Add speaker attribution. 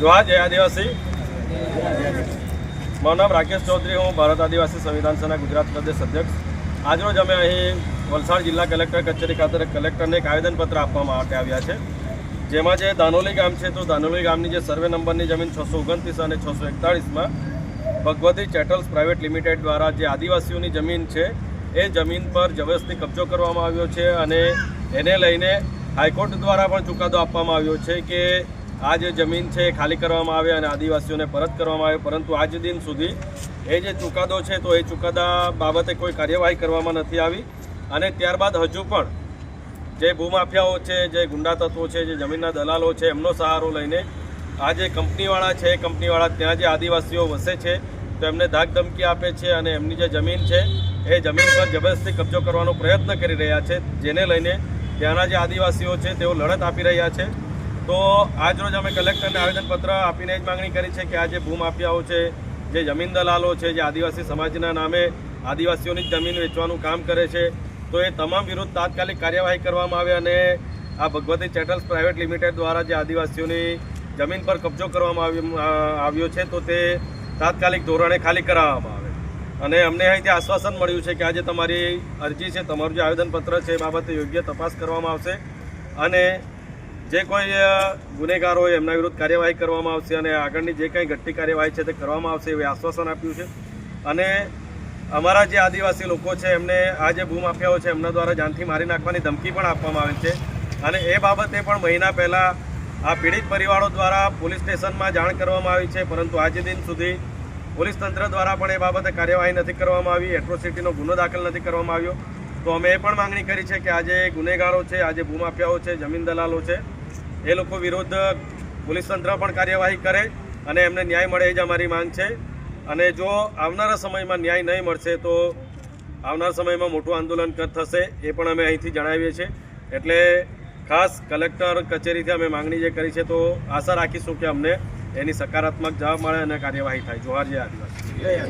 Speaker 1: જોહાર જય આદિવાસી. મારું નામ રાકેશ ચૌધરી, હું ભારત આદિવાસી સંવિધાન સેના ગુજરાત પ્રદેશ અધ્યક્ષ. આજરોજ અમે અહીં વલસાડ જિલ્લા કલેક્ટર કચેરી ખાતે કલેક્ટરને એક આવેદનપત્ર આપવા માટે આવ્યા છે. જેમાં જે દાનોલી ગામ છે, તો દાનોલી ગામની જે સર્વે નંબરની જમીન છસો ઓગણત્રીસ અને છસો એકતાળીસમાં ભગવતી ચેટલ્સ પ્રાઇવેટ લિમિટેડ દ્વારા જે આદિવાસીઓની જમીન છે, એ જમીન પર જબરદસ્તી કબજો કરવામાં આવ્યો છે અને એને લઈને હાઈકોર્ટ દ્વારા પણ ચુકાદો આપવામાં આવ્યો છે કે આ જે જમીન છે એ ખાલી કરવામાં આવે અને આદિવાસીઓને પરત કરવામાં આવે, પરંતુ આજ દિન સુધી એ જે ચુકાદો છે, તો એ ચુકાદા બાબતે કોઈ કાર્યવાહી કરવામાં નથી આવી. અને ત્યારબાદ હજુ પણ જે ભૂમાફિયાઓ છે, જે ગુંડા તત્વો છે, જે જમીનના દલાલો છે, એમનો સહારો લઈને આ જે કંપનીવાળા છે, એ કંપનીવાળા ત્યાં જે આદિવાસીઓ વસે છે, તો એમને ધાકધમકી આપે છે અને એમની જે જમીન છે, એ જમીન પર જબરદસ્તી કબજો કરવાનો પ્રયત્ન કરી રહ્યા છે, જેને લઈને ત્યાંના જે આદિવાસીઓ છે, તેઓ લડત આપી રહ્યા છે. તો આજરોજ અમે કલેક્ટરને આવેદનપત્ર આપીને જ માગણી કરી છે કે આ જે ભૂમાફિયાઓ છે, જે જમીન દલાલો છે, જે આદિવાસી સમાજના નામે આદિવાસીઓની જમીન વેચવાનું કામ કરે છે, તો એ તમામ વિરુદ્ધ તાત્કાલિક કાર્યવાહી કરવામાં આવે અને આ ભગવતી ચેટલ્સ પ્રાઇવેટ લિમિટેડ દ્વારા જે આદિવાસીઓની જમીન પર કબજો કરવામાં આવ્યો છે, તો તે તાત્કાલિક ધોરણે ખાલી કરાવવામાં આવે. અને અમને અહીંથી આશ્વાસન મળ્યું છે કે આજે તમારી અરજી છે, તમારું જે આવેદનપત્ર છે, એ બાબતે યોગ્ય તપાસ કરવામાં આવશે. અને જે કોઈ ગુનેગારો હોય એમના વિરુદ્ધ કાર્યવાહી કરવામાં આવશે અને આગળની જે કંઈ ઘટતી કાર્યવાહી છે તે કરવામાં આવશે એવું આશ્વાસન આપ્યું છે. અને અમારા જે આદિવાસી લોકો છે, એમને આ જે ભૂમાફિયાઓ છે, એમના દ્વારા જાનથી મારી નાખવાની ધમકી પણ આપવામાં આવે છે. અને એ બાબતે પણ મહિના પહેલાં આ પીડિત પરિવારો દ્વારા પોલીસ સ્ટેશનમાં જાણ કરવામાં આવી છે, પરંતુ આજે દિન સુધી પોલીસ તંત્ર દ્વારા પણ એ બાબતે કાર્યવાહી નથી કરવામાં આવી, એટ્રોસિટીનો ગુનો દાખલ નથી કરવામાં આવ્યો. તો અમે એ પણ માંગણી કરી છે કે આજે ગુનેગારો છે આજે ભૂમાફિયાઓ છે, જમીન દલાલો છે એ લોકો વિરુદ્ધ પોલીસ તંત્ર પણ કાર્યવાહી કરે અને એમને ન્યાય મળે એ જ અમારી માંગ છે. અને જો આવનારા સમયમાં ન્યાય નહીં મળશે તો આવનાર સમયમાં મોટું આંદોલન થશે એ પણ અમે અહીંથી જણાવીએ છીએ. એટલે ખાસ કલેક્ટર કચેરીથી અમે માંગણી જે કરી છે તો આશા રાખીશું કે અમને એની સકારાત્મક જવાબ મળે અને કાર્યવાહી થાય. જોહાર જે આદિવાસી.